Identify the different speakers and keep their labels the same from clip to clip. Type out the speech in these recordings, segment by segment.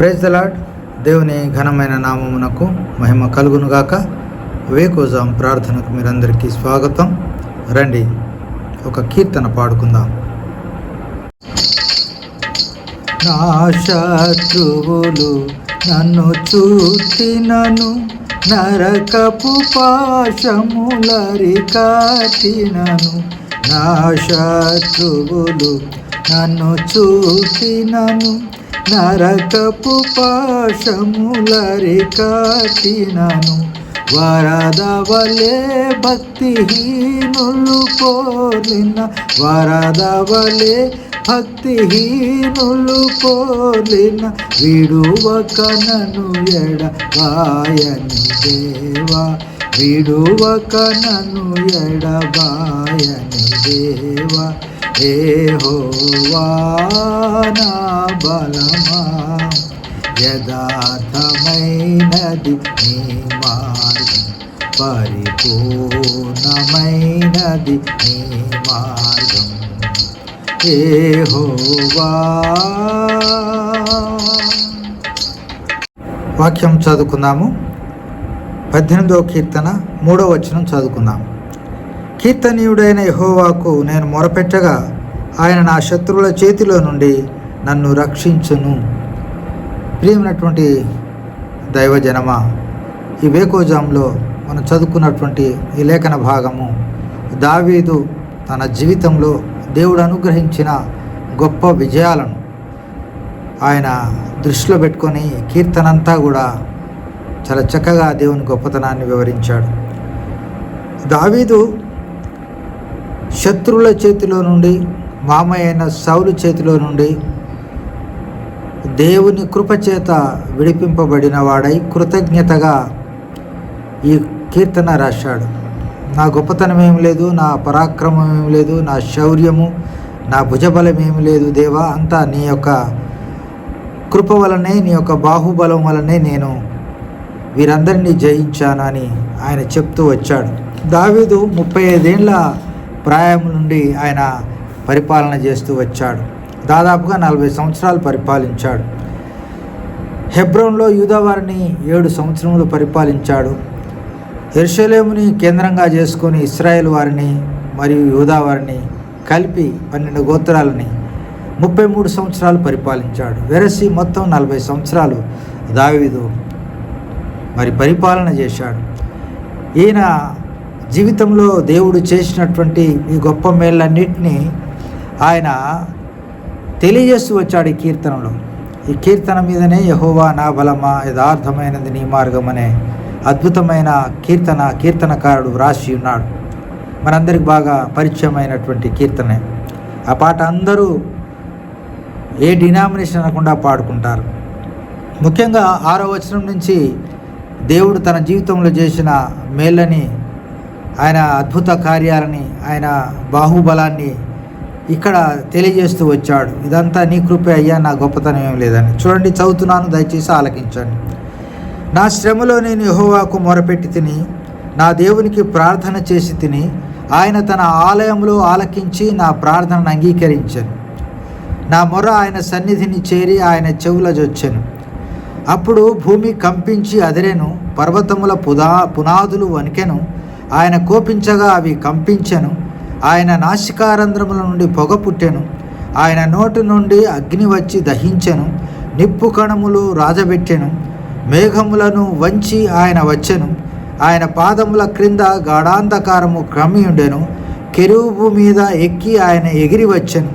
Speaker 1: Praise the Lord దేవుని ఘనమైన నామమునకు మహిమ కలుగునుగాక. వేకోజాం ప్రార్థనకు మీరందరికీ స్వాగతం. రండి ఒక కీర్తన పాడుకుందాం. నా శత్రువులు నన్ను చూచినను నరకపు పాశములరికాటినను. నా శత్రువులు నన్ను చూచినను నరకపు పాశములరికాటినను వరద వలే భక్తిహీనులు కోరిన వరద వలే భక్తిహీనులు కోరిన విడువక నన్ను ఎడబాయని దేవా విడువక నన్ను ఎడబాయని దేవా. ఏ నా బలమా? యథార్థమైనది నీ మార్గం పరిపూర్ణమైనది నీ మార్గం. ఏహోవా. వాక్యం చదువుకుందాము. పద్దెనిమిదవ కీర్తన మూడవ వచనం చదువుకుందాం కీర్తనీయుడైన యహోవాకు నేను మొరపెట్టగా ఆయన నా శత్రువుల చేతిలో నుండి నన్ను రక్షించును. ప్రియమైనటువంటి దైవజనమ ఈ వేకోజాంలో మనం చదువుకున్నటువంటి ఈ లేఖన భాగము దావీదు తన జీవితంలో దేవుడు అనుగ్రహించిన గొప్ప విజయాలను ఆయన దృష్టిలో పెట్టుకొని కీర్తనంతా కూడా చాలా చక్కగా దేవుని గొప్పతనాన్ని వివరించాడు. దావీదు శత్రువుల చేతిలో నుండి మామయ్యైన సౌలు చేతిలో నుండి దేవుని కృపచేత విడిపింపబడిన వాడై కృతజ్ఞతగా ఈ కీర్తన రాశాడు. నా గొప్పతనం ఏం లేదు నా పరాక్రమం ఏం లేదు నా శౌర్యము నా భుజబలం ఏమి లేదు దేవా అంతా నీ యొక్క కృప వలనే నీ యొక్క బాహుబలం వలనే నేను వీరందరినీ జయించానని ఆయన చెప్తూ వచ్చాడు. దావీదు ముప్పై ఐదేళ్ళ ప్రాయం నుండి ఆయన పరిపాలన చేస్తూ వచ్చాడు. దాదాపుగా నలభై సంవత్సరాలు పరిపాలించాడు. హెబ్రోన్లో యూదవారిని ఏడు సంవత్సరములు పరిపాలించాడు. ఎరుషలేముని కేంద్రంగా చేసుకొని ఇస్రాయేల్ వారిని మరియు యూదావారిని కలిపి పన్నెండు గోత్రాలని ముప్పై మూడు సంవత్సరాలు పరిపాలించాడు. వెరసి మొత్తం నలభై సంవత్సరాలు దావీదు మరి పరిపాలన చేశాడు. ఈయన జీవితంలో దేవుడు చేసినటువంటి ఈ గొప్ప మేళ్ళన్నింటినీ ఆయన తెలియజేస్తూ వచ్చాడు ఈ కీర్తనలో. ఈ కీర్తన మీదనే యహోవా నా బలమా యథార్థమైనది నీ మార్గం అనే అద్భుతమైన కీర్తన కీర్తనకారుడు వ్రాసి ఉన్నాడు. మనందరికి బాగా పరిచయమైనటువంటి కీర్తనే. ఆ పాట అందరూ ఏ డినామినేషన్ అనకుండా పాడుకుంటారు. ముఖ్యంగా ఆరో వచనం నుంచి దేవుడు తన జీవితంలో చేసిన మేళ్ళని ఆయన అద్భుత కార్యాలని ఆయన బాహుబలాన్ని ఇక్కడ తెలియజేస్తూ వచ్చాడు. ఇదంతా నీ కృపే అయ్యా నా గొప్పతనం ఏం లేదని. చూడండి చదువుతున్నాను దయచేసి ఆలకించండి. నా శ్రమలో నేను యహోవాకు మొరపెట్టి తిని నా దేవునికి ప్రార్థన చేసి తిని ఆయన తన ఆలయంలో ఆలకించి నా ప్రార్థనను అంగీకరించాను. నా మొర ఆయన సన్నిధిని చేరి ఆయన చెవులజొచ్చాను అప్పుడు భూమి కంపించి అదిరెను పర్వతముల పుదా పునాదులు వణికెను ఆయన కోపించగా అవి కంపించెను. ఆయన నాసికారంధ్రముల నుండి పొగ పుట్టెను. ఆయన నోటి నుండి అగ్ని వచ్చి దహించెను. నిప్పు కణములు రాజబెట్టెను. మేఘములను వంచి ఆయన వచ్చెను. ఆయన పాదముల క్రింద గాఢాంధకారము క్రమియుండెను. కెరూబు మీద ఎక్కి ఆయన ఎగిరి వచ్చెను.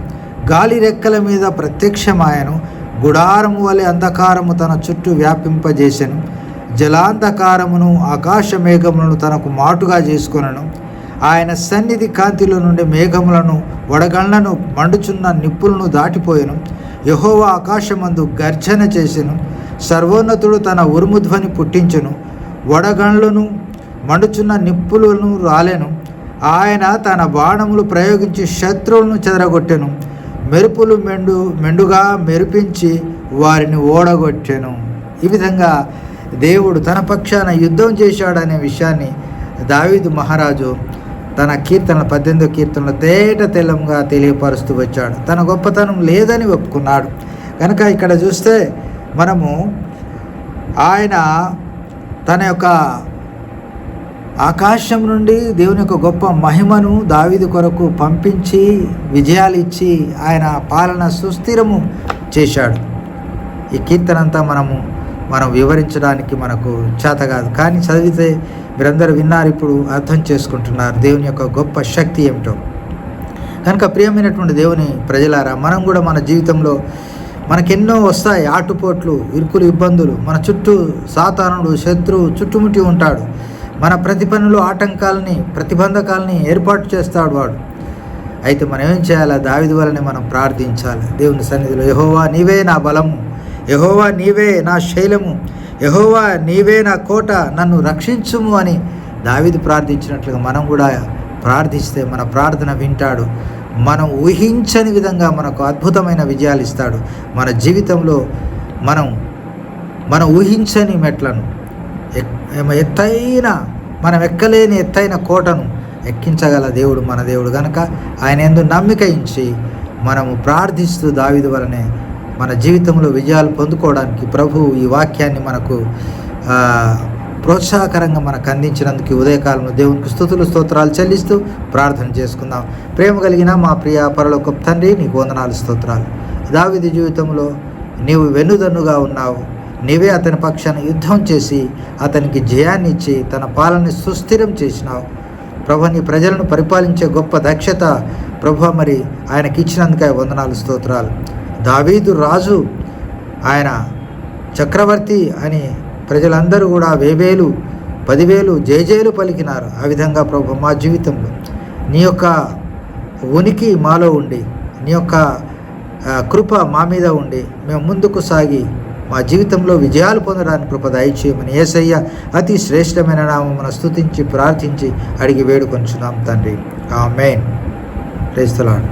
Speaker 1: గాలి రెక్కల మీద ప్రత్యక్షమాయను. గుడారము వలె అంధకారము తన చుట్టూ వ్యాపింపజేసెను. జలాంధకారమును ఆకాశ మేఘములను తనకు మాటుగా చేసుకొనను. ఆయన సన్నిధి కాంతిలో నుండి మేఘములను వడగళ్ళను మండుచున్న నిప్పులను దాటిపోయెను. యహోవ ఆకాశమందు గర్జన చేసెను. సర్వోన్నతుడు తన ఉరుముధ్వని పుట్టించెను. వడగండ్లను మండుచున్న నిప్పులను రాలెను. ఆయన తన బాణములు ప్రయోగించి శత్రువులను చెదరగొట్టెను. మెరుపులు మెండు మెండుగా మెరిపించి వారిని ఓడగొట్టెను. ఈ విధంగా దేవుడు తన పక్షాన యుద్ధం చేశాడనే విషయాన్ని దావీదు మహారాజు తన కీర్తన పద్దెనిమిదో కీర్తనలో తేట తెల్లంగా తెలియపరుస్తూ వచ్చాడు. తన గొప్పతనం లేదని ఒప్పుకున్నాడు. కనుక ఇక్కడ చూస్తే మనము ఆయన తన యొక్క ఆకాశం నుండి దేవుని యొక్క గొప్ప మహిమను దావిది కొరకు పంపించి విజయాలు ఇచ్చి ఆయన పాలన సుస్థిరము చేశాడు. ఈ కీర్తనంతా మనము మనం వివరించడానికి మనకు చేత కాదు. కానీ చదివితే మీరందరూ విన్నారు ఇప్పుడు అర్థం చేసుకుంటున్నారు దేవుని యొక్క గొప్ప శక్తి ఏమిటో. కనుక ప్రియమైనటువంటి దేవుని ప్రజలారా మనం కూడా మన జీవితంలో మనకెన్నో వస్తాయి ఆటుపోట్లు ఇరుకులు ఇబ్బందులు. మన చుట్టూ సాతానుడు శత్రువు చుట్టుముట్టి ఉంటాడు. మన ప్రతి పనులు ఆటంకాలని ప్రతిబంధకాలని ఏర్పాటు చేస్తాడు వాడు. అయితే మనం ఏం చేయాలి? దావిది వలనే మనం ప్రార్థించాలి. దేవుని సన్నిధిలో యహోవా నీవే నా బలము. యహోవా నీవే నా శైలము. యహోవా నీవే నా కోట. నన్ను రక్షించుము అని దావిది ప్రార్థించినట్లుగా మనం కూడా ప్రార్థిస్తే మన ప్రార్థన వింటాడు. మనం ఊహించని విధంగా మనకు అద్భుతమైన విజయాలు ఇస్తాడు. మన జీవితంలో మనం మన ఊహించని మెట్లను ఎక్- ఎత్తైన మనం ఎక్కలేని ఎత్తైన కోటను ఎక్కించగల దేవుడు మన దేవుడు. కనుక ఆయన ఎందు నమ్మిక ఇచ్చి మనము ప్రార్థిస్తూ దావిది వలనే మన జీవితంలో విజయాలు పొందుకోవడానికి ప్రభువు ఈ వాక్యాన్ని మనకు ప్రోత్సాహకరంగా మనకు అందించినందుకు ఉదయకాలంలో దేవునికి స్థుతులు స్తోత్రాలు చెల్లిస్తూ ప్రార్థన చేసుకుందాం. ప్రేమ కలిగిన మా ప్రియ పరలోక తండ్రి నీకు వందనాలు స్తోత్రాలు. దావిది జీవితంలో నీవు వెన్నుదన్నుగా ఉన్నావు. నీవే అతని పక్షాన యుద్ధం చేసి అతనికి జయాన్ని ఇచ్చి తన పాలనని సుస్థిరం చేసినావు. ప్రభు నీ ప్రజలను పరిపాలించే గొప్ప దక్షత ప్రభు మరి ఆయనకి ఇచ్చినందుకే వందనాలు స్తోత్రాలు. దావీదు రాజు ఆయన చక్రవర్తి అని ప్రజలందరూ కూడా వేవేలు పదివేలు జయజేలు పలికినారు. ఆ విధంగా ప్రభు మా జీవితంలో నీ యొక్క ఉనికి మాలో ఉండి నీ యొక్క కృప మా మీద ఉండి మేము ముందుకు సాగి మా జీవితంలో విజయాలు పొందడానికి కృప దయచేయమని ఏసయ్య అతి శ్రేష్టమైన నామమున స్తుతించి ప్రార్థించి అడిగి వేడుకొంచున్నాం తండ్రి. ఆ మెయిన్ క్రైస్తలాడు